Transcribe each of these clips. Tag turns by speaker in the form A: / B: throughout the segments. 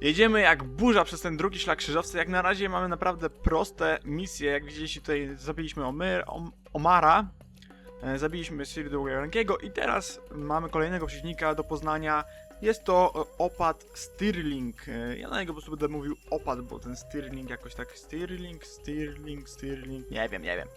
A: Jedziemy jak burza przez ten drugi szlak krzyżowca. Jak na razie mamy naprawdę proste misje. Jak widzieliście tutaj zabiliśmy Omy, Om, Omara, zabiliśmy Sirdu Rankiego i teraz mamy kolejnego przeciwnika do poznania. Jest to e, opad Stirling. E, Ja na niego po prostu będę mówił opad, bo ten Stirling jakoś tak Stirling, Stirling, Stirling, nie wiem, nie wiem.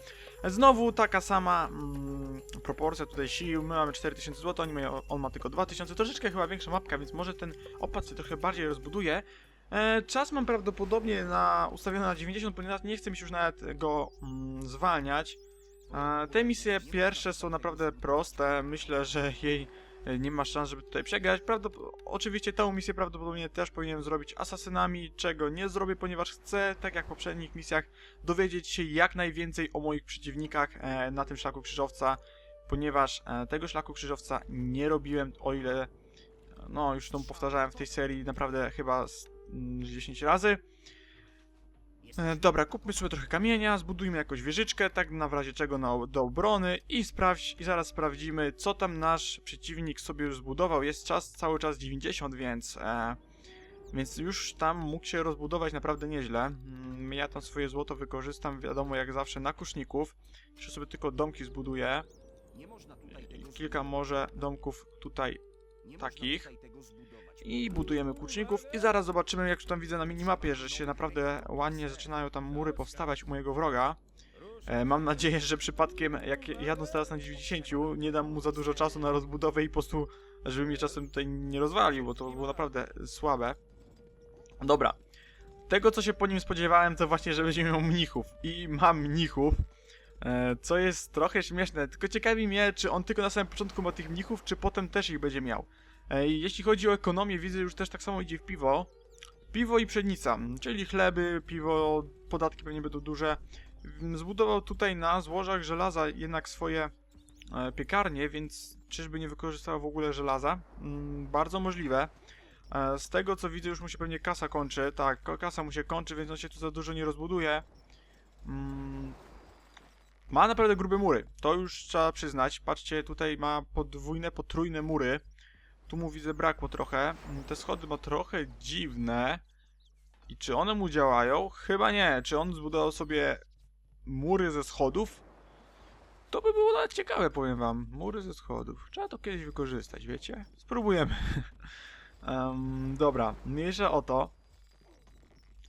A: Znowu taka sama mm, proporcja tutaj sił. My mamy 4000 zł, oni mają, on ma tylko 2000. Troszeczkę chyba większa mapka, więc może ten opad się trochę bardziej rozbuduje. E, czas mam prawdopodobnie na, ustawiony na 90, ponieważ nie chcę mi się już nawet go mm, zwalniać. Te misje pierwsze są naprawdę proste. Myślę, że jej e, nie ma szans, żeby tutaj przegrać. Prawdop- oczywiście tę misję prawdopodobnie też powinienem zrobić asasynami, czego nie zrobię, ponieważ chcę, tak jak w poprzednich misjach, dowiedzieć się jak najwięcej o moich przeciwnikach e, na tym szlaku krzyżowca, ponieważ e, tego szlaku krzyżowca nie robiłem, o ile, no już to powtarzałem w tej serii naprawdę chyba z, mm, z 10 razy. E, dobra, kupmy sobie trochę kamienia, zbudujmy jakąś wieżyczkę, tak na w razie czego na, do obrony i sprawdź, i zaraz sprawdzimy, co tam nasz przeciwnik sobie już zbudował. Jest czas, cały czas 90, więc, e, więc już tam mógł się rozbudować naprawdę nieźle. Mm, Ja tam swoje złoto wykorzystam, wiadomo, jak zawsze na kuszników. Jeszcze sobie tylko domki zbuduję. Kilka może domków tutaj takich. I budujemy kuczników i zaraz zobaczymy jak tu tam widzę na minimapie, że się naprawdę ładnie zaczynają tam mury powstawać u mojego wroga. E, mam nadzieję, że przypadkiem jak jadąc teraz na 90 nie dam mu za dużo czasu na rozbudowę i po prostu żeby mnie czasem tutaj nie rozwalił, bo to było naprawdę słabe. Dobra. Tego co się po nim spodziewałem to właśnie, że będzie miał mnichów i mam mnichów. E, co jest trochę śmieszne, tylko ciekawi mnie, czy on tylko na samym początku ma tych mnichów, czy potem też ich będzie miał. E, Jeśli chodzi o ekonomię, widzę, że już też tak samo idzie w piwo. Piwo i pszenica, czyli chleby, piwo, podatki pewnie będą duże. Mm, Zbudował tutaj na złożach żelaza jednak swoje e, piekarnie, więc czyżby nie wykorzystał w ogóle żelaza? Mm, bardzo możliwe. Z tego co widzę, już mu się pewnie kasa kończy. Tak, kasa mu się kończy, więc on się tu za dużo nie rozbuduje. Ma naprawdę grube mury, to już trzeba przyznać. Patrzcie, tutaj ma podwójne, potrójne mury. Tu mu widzę brakło trochę. Te schody ma trochę dziwne. I czy one mu działają? Chyba nie. Czy on zbudował sobie mury ze schodów? To by było nawet ciekawe, powiem wam. Mury ze schodów. Trzeba to kiedyś wykorzystać, wiecie? Spróbujemy. Em, dobra, mniejsza o to.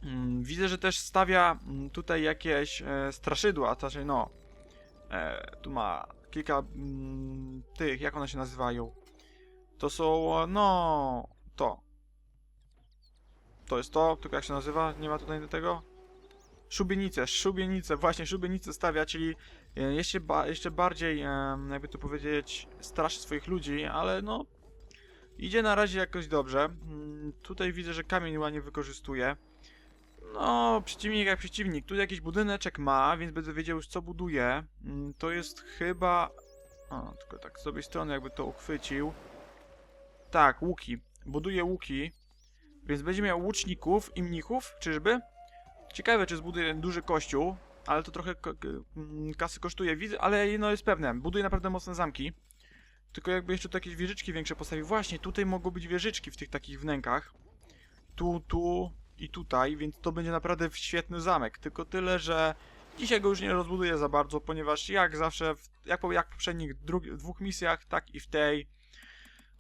A: Mm, Widzę, że też stawia mm, tutaj jakieś e, straszydła, znaczy no. E, tu ma kilka mm, tych, jak one się nazywają? To są, e, no, to. To jest to, tylko jak się nazywa? Nie ma tutaj tego? Szubienice, szubienice, właśnie szubienice stawia, czyli e, jeszcze, ba jeszcze bardziej, em, jakby to powiedzieć, straszy swoich ludzi, ale no, idzie na razie jakoś dobrze. Mm, tutaj widzę, że kamień ładnie wykorzystuje. No, przeciwnik jak przeciwnik. Tu jakiś budyneczek ma, więc będę wiedział już co buduje. Mm, To jest chyba... O, tylko tak z drugiej strony jakby to uchwycił. Tak, łuki. Buduje łuki. Więc będzie miał łuczników i mnichów, czyżby? Ciekawe, czy zbuduje duży kościół, ale to trochę mm, kasy kosztuje, widzę, ale jedno jest pewne, buduje naprawdę mocne zamki. Tylko jakby jeszcze tu jakieś wieżyczki większe postawił. Właśnie, tutaj mogą być wieżyczki w tych takich wnękach. Tu, tu i tutaj, więc to będzie naprawdę świetny zamek. Tylko tyle, że dzisiaj go już nie rozbuduję za bardzo, ponieważ jak zawsze, w, jak, jak w poprzednich dwóch misjach, tak i w tej,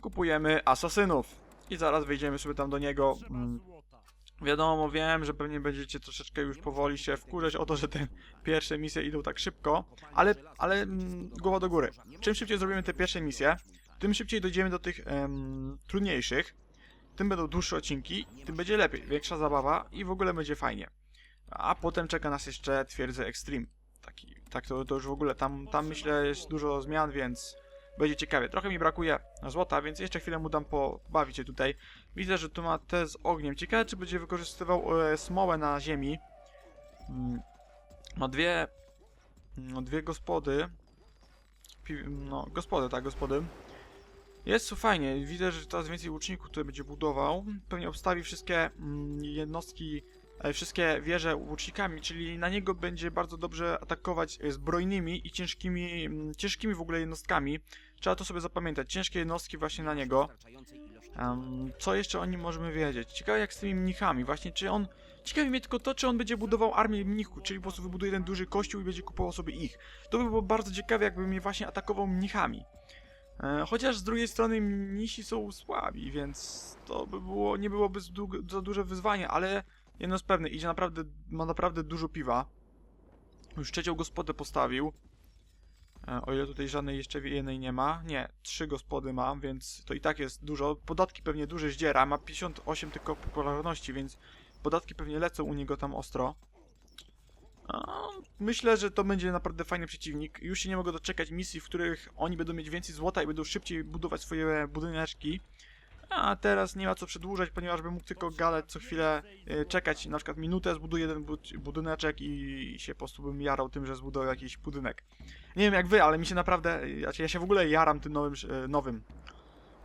A: kupujemy asasynów. I zaraz wejdziemy sobie tam do niego. Mm, Wiadomo, wiem, że pewnie będziecie troszeczkę już powoli się wkurzać o to, że te pierwsze misje idą tak szybko, ale, ale mm, głowa do góry. Czym szybciej zrobimy te pierwsze misje, tym szybciej dojdziemy do tych em, trudniejszych, tym będą dłuższe odcinki, tym będzie lepiej, większa zabawa i w ogóle będzie fajnie. A potem czeka nas jeszcze twierdze Extreme. Taki, tak to, to już w ogóle, tam, tam myślę jest dużo zmian, więc będzie ciekawie. Trochę mi brakuje złota, więc jeszcze chwilę mu dam pobawić się tutaj. Widzę, że tu ma te z ogniem. Ciekawe, czy będzie wykorzystywał e, smołę na ziemi. Mm, Ma dwie... No, dwie gospody. Pi no, gospody, tak, gospody. Jest tu fajnie. Widzę, że coraz więcej łuczników tutaj będzie budował. Pewnie obstawi wszystkie mm, jednostki, e, wszystkie wieże łucznikami, czyli na niego będzie bardzo dobrze atakować e, zbrojnymi i ciężkimi, mm, ciężkimi w ogóle jednostkami. Trzeba to sobie zapamiętać. Ciężkie jednostki właśnie na niego. Co jeszcze o nim możemy wiedzieć? Ciekawe jak z tymi mnichami, właśnie czy on... Ciekawi mnie tylko to, czy on będzie budował armię mnichów, czyli po prostu wybuduje ten duży kościół i będzie kupował sobie ich. To by było bardzo ciekawe, jakby mnie właśnie atakował mnichami. E, chociaż z drugiej strony mnisi są słabi, więc to by było, nie byłoby za duże wyzwanie, ale jedno jest pewne, idzie naprawdę, ma naprawdę dużo piwa. Już trzecią gospodę postawił. E, O ile tutaj żadnej jeszcze jednej nie ma. Nie, trzy gospody ma, więc to i tak jest dużo. Podatki pewnie duże zdziera. Ma 58 tylko popularności, więc podatki pewnie lecą u niego tam ostro. Myślę, że to będzie naprawdę fajny przeciwnik. Już się nie mogę doczekać misji, w których oni będą mieć więcej złota i będą szybciej budować swoje budyneczki. A teraz nie ma co przedłużać, ponieważ bym mógł tylko gadać co chwilę, e, czekać na przykład minutę, zbuduję jeden bud- budyneczek i się po prostu bym jarał tym, że zbudował jakiś budynek. Nie wiem jak wy, ale mi się naprawdę, znaczy ja się w ogóle jaram tym nowym, e, nowym.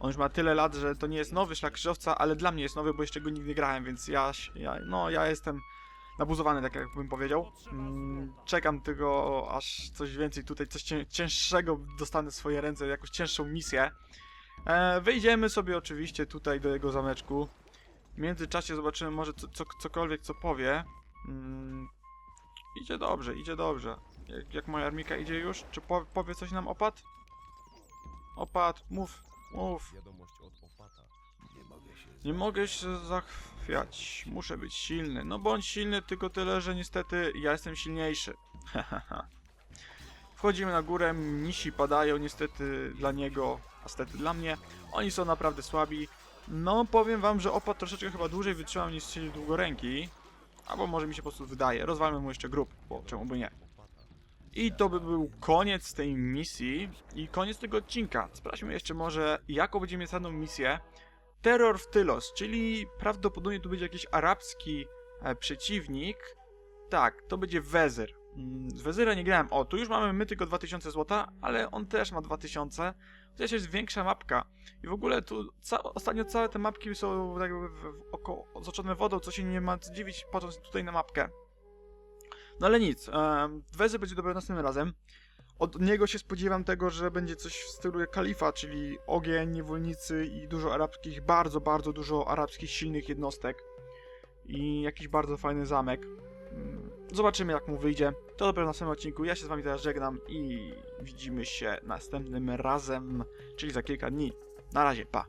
A: On już ma tyle lat, że to nie jest nowy szlak krzyżowca, ale dla mnie jest nowy, bo jeszcze go nigdy nie grałem, więc ja, ja no ja jestem nabuzowany, tak jak bym powiedział. Mm, czekam tylko, aż coś więcej tutaj, coś cię, cięższego dostanę w swoje ręce, jakąś cięższą misję. E, wejdziemy sobie oczywiście tutaj do jego zameczku. W międzyczasie zobaczymy może co, co, cokolwiek co powie. Mm, idzie dobrze, idzie dobrze. Jak, jak moja armika idzie już? Czy po, powie coś nam opad? Opad, mów, mów.
B: Wiadomość od opata. Nie mogę się
A: zachwiać. Muszę być silny. No bądź silny, tylko tyle, że niestety ja jestem silniejszy. Wchodzimy na górę, mnisi padają niestety dla niego, a niestety dla mnie. Oni są naprawdę słabi. No powiem wam, że opad troszeczkę chyba dłużej wytrzymał niż chcieli długoręki. Albo może mi się po prostu wydaje. Rozwalmy mu jeszcze grób, bo czemu by nie. I to by był koniec tej misji i koniec tego odcinka. Sprawdźmy jeszcze może, jaką będziemy mieć misję. Terror w Tylos, czyli prawdopodobnie tu będzie jakiś arabski e, przeciwnik. Tak, to będzie Wezyr. Mm, Z Wezyra nie grałem. O, tu już mamy my tylko 2000 złota, ale on też ma 2000. Chociaż jest większa mapka. I w ogóle tu ca ostatnio całe te mapki są jakby w, w oko otoczone wodą, co się nie ma co dziwić patrząc tutaj na mapkę. No ale nic, em, Wezyr będzie dobry następnym razem. Od niego się spodziewam tego, że będzie coś w stylu kalifa, czyli ogień, niewolnicy i dużo arabskich, bardzo, bardzo dużo arabskich silnych jednostek. I jakiś bardzo fajny zamek. Mm, Zobaczymy jak mu wyjdzie. To dopiero w następnym odcinku. Ja się z wami teraz żegnam i widzimy się następnym razem, czyli za kilka dni. Na razie, pa.